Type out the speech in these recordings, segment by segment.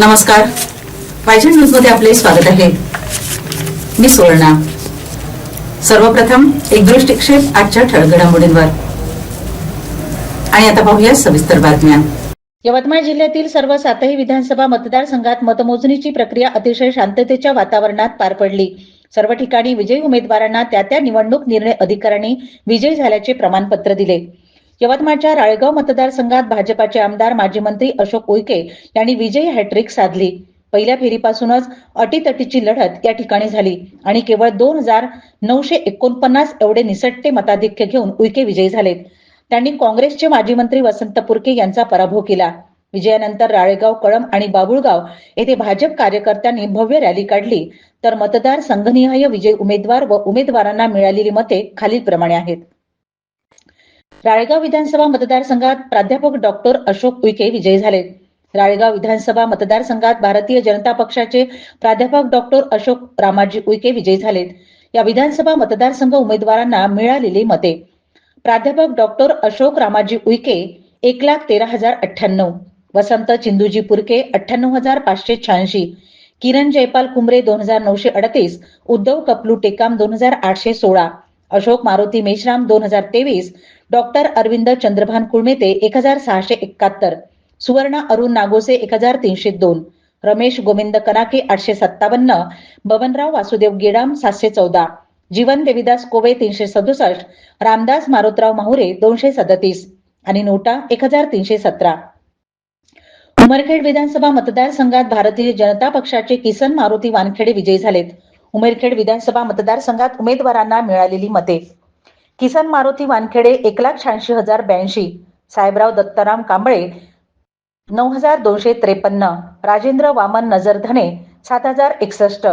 नमस्कार. पायझन न्यूजमध्ये आपले स्वागत आहे. मी सुवर्णा. सर्वप्रथम एक दृष्टिक्षेप आजच्या ठळक घडामोडींवर. आणि आता पाहूया सविस्तर बातम्या. यवतमाळ जिल्ह्यातील सर्व सातही विधानसभा मतदारसंघात मतमोजणीची प्रक्रिया अतिशय शांततेच्या वातावरणात पार पडली. सर्व ठिकाणी विजयी उमेदवारांना त्या त्या निवडणूक निर्णय अधिकाऱ्यांनी विजयी झाल्याचे प्रमाणपत्र दिले. यवतमाळच्या राळेगाव मतदारसंघात भाजपाचे आमदार माजी मंत्री अशोक उईके यांनी विजयी हॅट्रिक साधली. पहिल्या फेरीपासूनच अटीतटीची लढत या ठिकाणी झाली आणि केवळ दोन हजार नऊशे एकोणपन्नास एवढे निसटते मताधिक्य घेऊन उईके विजयी झाले त्यांनी काँग्रेसचे माजी मंत्री वसंत पुरके यांचा पराभव केला. विजयानंतर राळेगाव कळम आणि बाबुळगाव येथे भाजप कार्यकर्त्यांनी भव्य रॅली काढली. तर मतदार संघनिहाय विजय उमेदवार व उमेदवारांना मिळालेली मते खालीलप्रमाणे आहेत. राळेगाव विधानसभा मतदारसंघात प्राध्यापक डॉक्टर अशोक उईके विजयी झाले. राळेगाव विधानसभा मतदारसंघात भारतीय जनता पक्षाचे प्राध्यापक डॉक्टर अशोक रामाजी उईके विजयी झालेत या विधानसभा मतदारसंघ उमेदवारांना मिळालेली मते. प्राध्यापक डॉक्टर अशोक रामाजी उईके एक लाख तेरा हजार अठ्ठ्याण्णव वसंत चिंदूजी पुरके अठ्ठ्याण्णव हजार पाचशे शहाऐंशी किरण जयपाल कुंबरे दोन हजार नऊशे अडतीस उद्धव कपलू टेकाम दोन हजार आठशे सोळा अशोक मारुती मेश्राम दोन हजार तेवीस डॉक्टर अरविंद चंद्रभान कुळमेते एक हजार सहाशे एकाहत्तर सुवर्णा अरुण नागोसे एक हजार तीनशे दोन रमेश गोविंद कनाके आठशे सत्तावन्न बबनराव वासुदेव गेडाम सातशे चौदा जीवन देविदास कोवे तीनशे सदुसष्ट रामदास मारुतराव माहुरे दोनशे सदतीस आणि नोटा एक हजार तीनशे सतरा. उमरखेड विधानसभा मतदारसंघात भारतीय जनता पक्षाचे किसन मारुती वानखेडे विजयी झालेत. उमरखेड विधानसभा मतदारसंघात उमेदवारांना मिळालेली मते. किसन मारुती वानखेडे एक लाख शहाऐंशी हजार ब्याऐंशी. साहेबराव दत्ताराम कांबळे नऊ हजार दोनशे त्रेपन्न. राजेंद्र वामन नजरधने सात हजार एकसष्ट.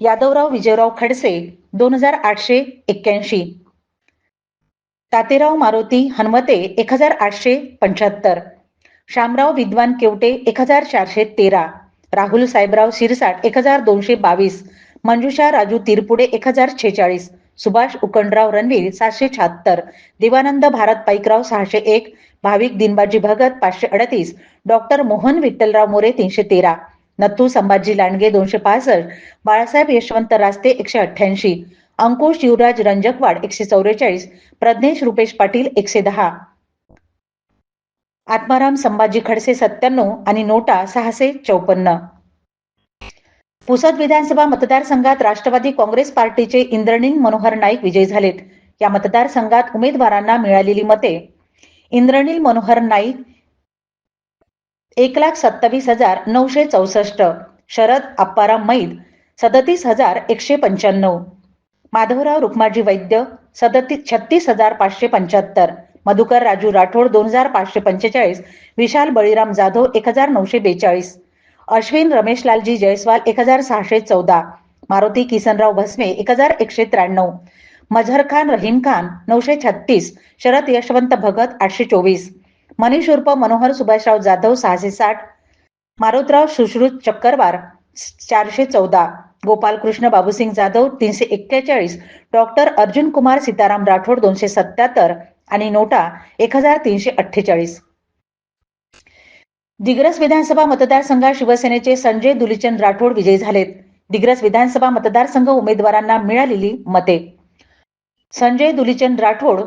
यादवराव विजयराव खडसे दोन हजार आठशे एक्क्याऐंशी. तातेराव मारुती हनमते एक हजार आठशे पंच्याहत्तर. शामराव विद्वान केवटे एक हजार चारशे तेरा. राहुल साहेबराव शिरसाट एक हजार दोनशे बावीस. मंजुषा राजू तिरपुडे एक हजार छेचाळीस. सुभाष उकंडराव रणवीर सातशे शहात्तर दिवानंद भारत पाईकराव सहाशे एक भाविक दिनबाजी भगत पाचशे अडतीस डॉक्टर मोहन विठ्ठलराव मोरे तीनशे तेरा नथू संभाजी लांडगे दोनशे पासष्ट बाळासाहेब यशवंत रास्ते एकशे अठ्ठ्याऐंशी अंकुश युवराज रंजकवाड एकशे चौवेचाळीस प्रज्ञेश रुपेश पाटील एकशे दहा. आत्माराम संभाजी खडसे सत्त्याण्णव आणि नोटा सहाशे चौपन्न. पुसद विधानसभा मतदारसंघात राष्ट्रवादी काँग्रेस पार्टीचे इंद्रनील मनोहर नाईक विजयी झालेत. या मतदारसंघात उमेदवारांना मिळालेली मते इंद्रनील मनोहर नाईक एक लाख सत्तावीस हजार नऊशे चौसष्ट शरद अप्पाराम मैद सदतीस हजार एकशे पंच्याण्णव माधवराव रुक्माजी वैद्य सदतीस छत्तीस हजार पाचशे पंच्याहत्तर मधुकर राजू राठोड दोन हजार पाचशे पंचेचाळीस विशाल बळीराम जाधव एक हजार नऊशे बेचाळीस अश्विन रमेशलालजी जयस्वाल एक हजार सहाशे चौदा मारुती किसनराव भस्मे एक हजार एकशे त्र्याण्णव मझहर खान रहीम खान नऊशे छत्तीस शरद यशवंत भगत आठशे चोवीस मनीष उर्फ मनोहर सुभाषराव जाधव सहाशे साठ मारुतराव सुश्रुत चक्करवार चारशे चौदा गोपालकृष्ण बाबूसिंग जाधव तीनशे एक्केचाळीस डॉक्टर अर्जुन कुमार सीताराम राठोड दोनशे सत्याहत्तर आणि नोटा एक हजार तीनशे अठ्ठेचाळीस. दिग्रस विधानसभा मतदारसंघात शिवसेनेचे संजय दुलीचंद राठोड विजयी झालेत. दिग्रस विधानसभा मतदारसंघ उमेदवारांना मिळालेली मते. संजय दुलीचंद राठोड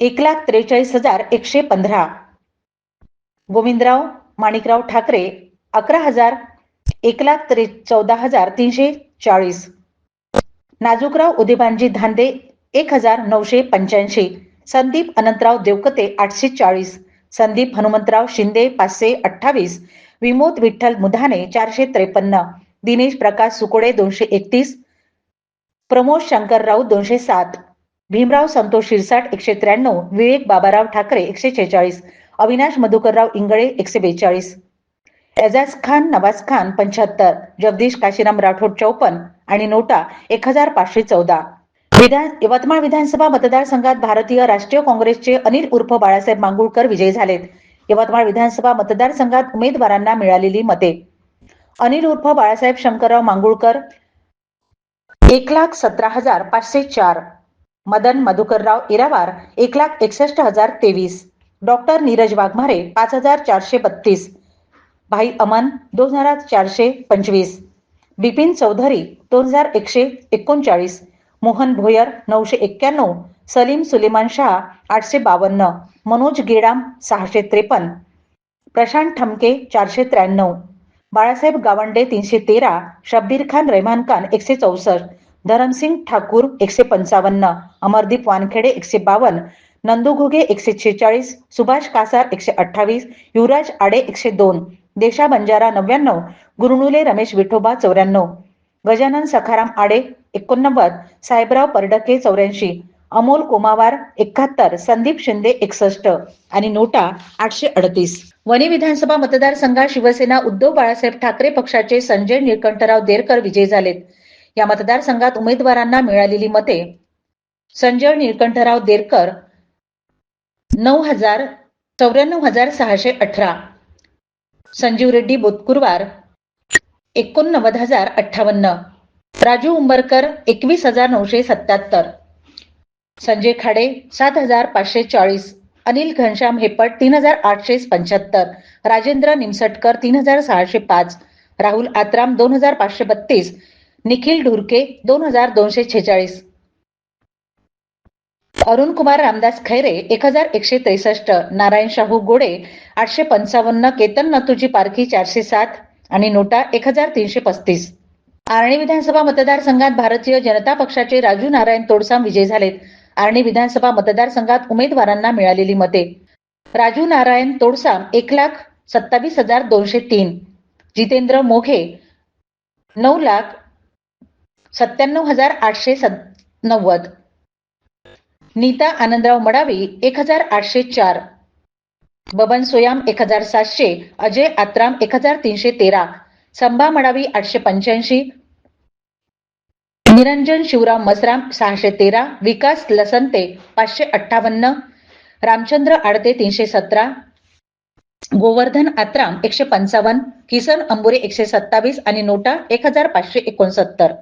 एक लाख त्रेचाळीस हजार एकशे पंधरा. गोविंदराव माणिकराव ठाकरे अकरा हजार एक लाख त्रे चौदा हजार तीनशे चाळीस. नाजूकराव उदयभानजी धांदे एक हजार नऊशे पंच्याऐंशी. संदीप अनंतराव देवकते आठशे चाळीस. संदीप हनुमंतराव शिंदे पाचशे अठ्ठावीस विमोद विठ्ठल मुधाने चारशे त्रेपन्न दिनेश प्रकाश सुकोडे दोनशे एकतीस प्रमोद शंकर राऊत दोनशे सात भीमराव संतोष शिरसाट एकशे त्र्याण्णव विवेक बाबाराव ठाकरे एकशे छेचाळीस अविनाश मधुकरराव इंगळे एकशे बेचाळीस एजाज खान नवाज खान पंच्याहत्तर जगदीश काशीराम राठोड चौपन्न आणि नोटा एक हजार पाचशे चौदा. विधान यवतमाळ विधानसभा मतदारसंघात भारतीय राष्ट्रीय काँग्रेसचे अनिल उर्फ बाळासाहेब मांगुळकर विजयी झालेत. यवतमाळ विधानसभा मतदारसंघात उमेदवारांना मिळालेली मते. अनिल उर्फ बाळासाहेब शंकरराव मांगुळकर एक लाख सतरा हजार पाचशे चार. मदन मधुकरराव इरावार एक लाख एकसष्ट हजार तेवीस. डॉक्टर नीरज वाघमारे पाच हजार चारशे बत्तीस. भाई अमन दोन हजार चारशे पंचवीस. बिपिन चौधरी दोन हजार एकशे एकोणचाळीस. मोहन भोयर नऊशे एक्क्याण्णव सलीम सुलेमान शाह आठशे बावन्न मनोज गेडाम सहाशे त्रेपन्न प्रशांत ठमके चारशे त्र्याण्णव बाळासाहेब गावंडे तीनशे तेरा शब्बीर खान रेहमान खान एकशे चौसष्ट धरमसिंग ठाकूर एकशे पंचावन्न अमरदीप वानखेडे एकशे बावन्न नंदू घुगे एकशे छेचाळीस सुभाष कासार एकशे अठ्ठावीस युवराज आडे एकशे दोन देशा बंजारा नव्याण्णव गुरुनुले रमेश विठोबा चौऱ्याण्णव गजानन सखाराम आडे एकोणनव्वद साहेबराव परडके चौऱ्याऐंशी अमोल कोमावार एकाहत्तर संदीप शिंदे एकसष्ट आणि नोटा आठशे अडतीस. वणी विधानसभा मतदारसंघात शिवसेना उद्धव बाळासाहेब ठाकरे पक्षाचे संजय निळकंठराव देरकर विजयी झालेत. या मतदारसंघात उमेदवारांना मिळालेली मते संजय निळकंठराव देरकर नऊ हजार चौऱ्याण्णव हजार सहाशे अठरा संजीव रेड्डी बोतकुरवार एकोणनव्वद हजार अठ्ठावन्न राजू उंबरकर एकवीस हजार नऊशे सत्याहत्तर संजय खाडे सात हजार पाचशे चाळीस. अनिल घनश्याम हेपट तीन हजार आठशे पंच्याहत्तर. राजेंद्र निमसटकर तीन हजार सहाशे पाच. राहुल आत्राम दोन हजार पाचशे बत्तीस. निखिल ढुरके दोन हजार दोनशे छेचाळीस. अरुण कुमार रामदास खैरे एक हजार एकशे त्रेसष्ट. नारायण शाहू गोडे आठशे पंचावन्न. केतन नतुजी पारखी चारशे सात. आणि नोटा एक हजार तीनशे पस्तीस. आर्णी विधानसभा मतदारसंघात भारतीय जनता पक्षाचे राजू नारायण तोडसाम विजय झालेत. आर्णी विधानसभा मतदारसंघात उमेदवारांना मिळालेली मते. राजू नारायण तोडसाम एक लाख सत्तावीस हजार दोनशे तीन. जितेंद्र मोघे नऊ लाख सत्त्याण्णव हजार आठशे नव्वद. नीता आनंदराव मडावी एक हजार आठशे चार. बबन सोयाम एक हजार सातशे. अजय आत्राम एक हजार तीनशे तेरा. संभा मडावी आठशे पंच्याऐंशी. निरंजन शिवराम मसराम सहाशे तेरा विकास लसंते पाचशे अठ्ठावन्न रामचंद्र आडते तीनशे सतरा गोवर्धन आत्राम एकशे पंचावन्न किसन अंबुरे एकशे सत्तावीस आणि नोटा एक हजार पाचशे एकोणसत्तर.